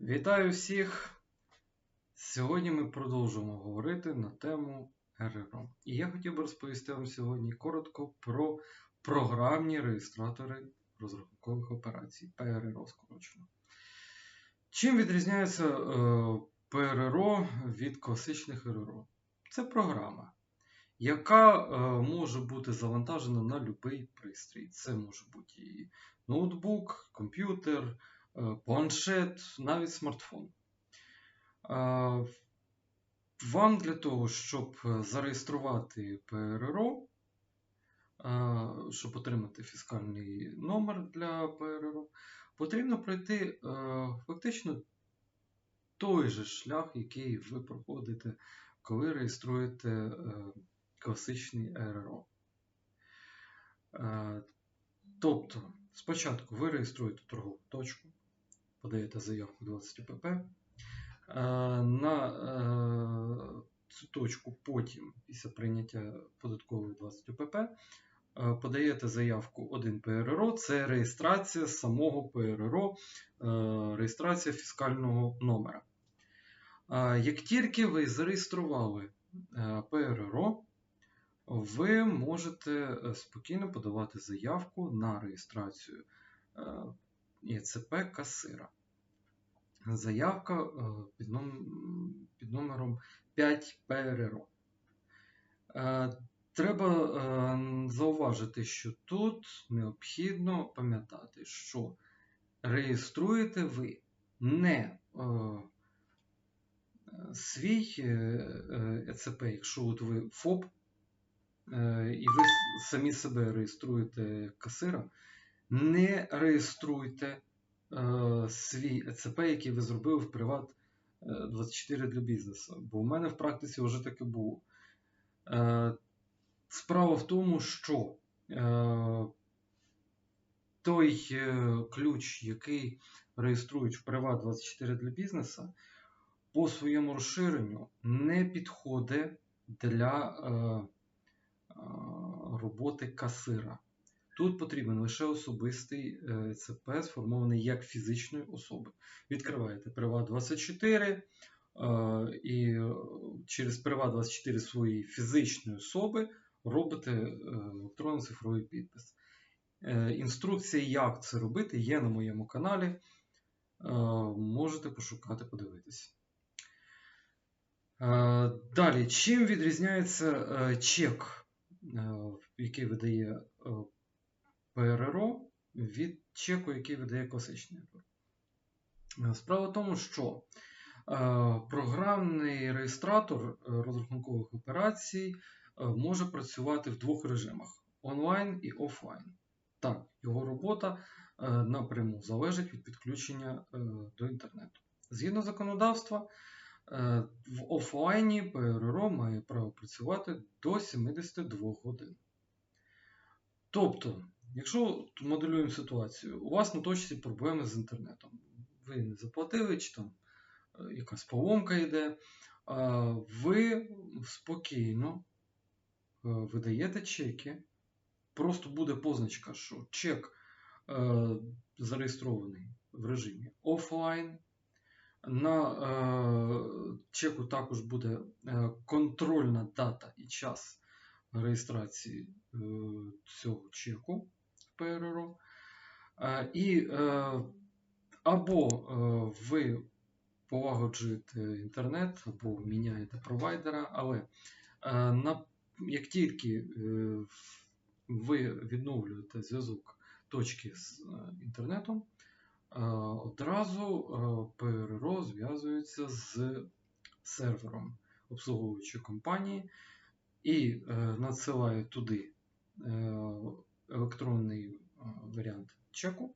Вітаю всіх! Сьогодні ми продовжуємо говорити на тему РРО. І я хотів би розповісти вам сьогодні коротко про програмні реєстратори розрахункових операцій ПРРО скорочено. Чим відрізняється е, ПРРО від класичних РРО? Це програма, яка е, може бути завантажена на будь-який пристрій. Це може бути і ноутбук, комп'ютер. Е, планшет, навіть смартфон. Е, вам для того, щоб зареєструвати ПРРО, е, щоб отримати фіскальний номер для ПРРО, потрібно пройти фактично той же шлях, який ви проходите, коли реєструєте класичний РРО. Тобто, спочатку ви реєструєте торгову точку подаєте заявку 20 ОПП. Е, на е, цю точку потім, після прийняття податкової 20 ОПП, е, подаєте заявку 1 ПРРО, це реєстрація самого ПРРО, реєстрація фіскального номера. Як тільки ви зареєстрували ПРРО, ви можете спокійно подавати заявку на реєстрацію ЄЦП касира. Заявка е, під, під номером 5 ПРРО. Е, треба е, зауважити, що тут необхідно пам'ятати, що реєструєте ви не свій ЕЦП, якщо от ви ФОП, і ви самі себе реєструєте касира, не реєструйте свій ЕЦП, який ви зробили в Приват 24 е, для бізнесу. Бо в мене в практиці вже таке було. Е, Справа в тому, що е, той е, ключ, який реєструють в Приват 24 для бізнесу, по своєму розширенню не підходить для е, е, роботи касира. Тут потрібен лише особистий е, ЦП, сформований як фізичної особи. Відкриваєте Приват24 е, і через Приват24 своєї фізичної особи робите е, електронно-цифровий підпис. Інструкція, як це робити, є на моєму каналі. Можете пошукати, подивитися. Далі, чим відрізняється чек, який видає ПРРО від чеку, який видає класичний РРО. Е, справа в тому, що е, програмний реєстратор е, розрахункових операцій може працювати в двох режимах онлайн і офлайн. Так, його робота напряму залежить від підключення до інтернету. Згідно законодавства, в офлайні ПРРО має право працювати до 72 годин. Тобто, Якщо моделюємо ситуацію, у вас на точці проблеми з інтернетом. Ви не заплатили, чи там е, якась поломка йде, ви спокійно е, видаєте чеки. Просто буде позначка, що чек е, зареєстрований в режимі офлайн. На чеку також буде контрольна дата і час реєстрації цього чеку. ПРРО. І е, або е, ви полагоджуєте інтернет, або міняєте провайдера, але е, як тільки ви відновлюєте зв'язок точки з інтернетом, одразу ПРРО зв'язується з сервером обслуговуючої компанії і надсилає туди електронний е, варіант чеку.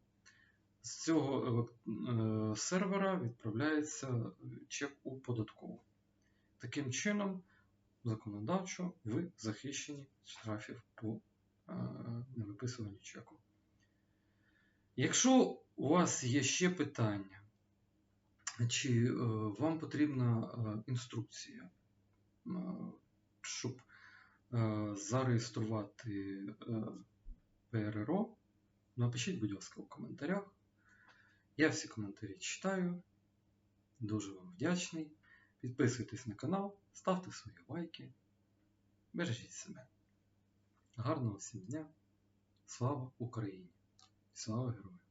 З цього е, сервера відправляється чек у податкову. Таким чином, законодавчо ви захищені штрафів по е, невиписуванню чеку. Якщо у вас є ще питання, чи вам потрібна інструкція, щоб зареєструвати ПРРО. Напишіть, будь ласка, у коментарях. Я всі коментарі читаю Дуже вам вдячний. Підписуйтесь на канал, ставте свої лайки. Бережіть себе. Гарного всім дня. Слава Україні! Слава героям!